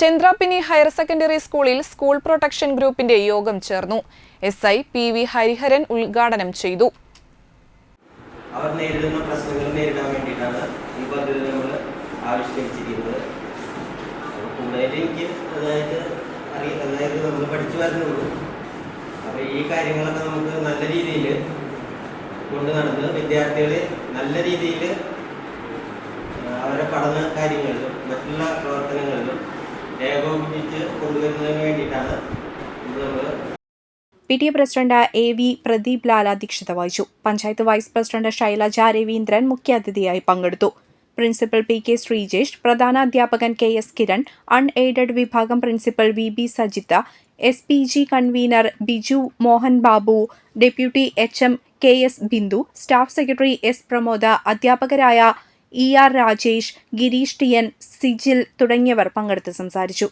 Chandrapini higher secondary സ്കൂളിൽ school protection ഗ്രൂപ്പിന്റെ യോഗം ചേർന്നു. S I P V Hariharan ഉദ്ഘാടനം ചെയ്തു. അവർ നേരിടാൻ നമ്മൾ അതായത് നമ്മൾ ഈ നല്ല നടന്ന് വിദ്യാർത്ഥികളെ നല്ല രീതിയിൽ അവരുടെ പഠന കാര്യങ്ങളിലും മറ്റുള്ള പ്രവർത്തനങ്ങളിലും കൊണ്ടുവരുന്നതിന് വേണ്ടിയിട്ടാണ് P T A president A V Pradeep Lal അധ്യക്ഷത വഹിച്ചു. പഞ്ചായത്ത് വൈസ് പ്രസിഡന്റ് ശൈലജ രവീന്ദ്രൻ മുഖ്യാതിഥിയായി പങ്കെടുത്തു. പ്രിൻസിപ്പൽ പി കെ ശ്രീജേഷ് പ്രധാന അധ്യാപകൻ K S Kiran un aided വിഭാഗം principal V B Sajitha S P G convener Biju Mohan Babu deputy H M K S Bindu staff secretary S Pramoda അധ്യാപകരായ E R Rajesh Gireesh T N Sijil തുടങ്ങിയവർ പങ്കെടുത്ത് സംസാരിച്ചു.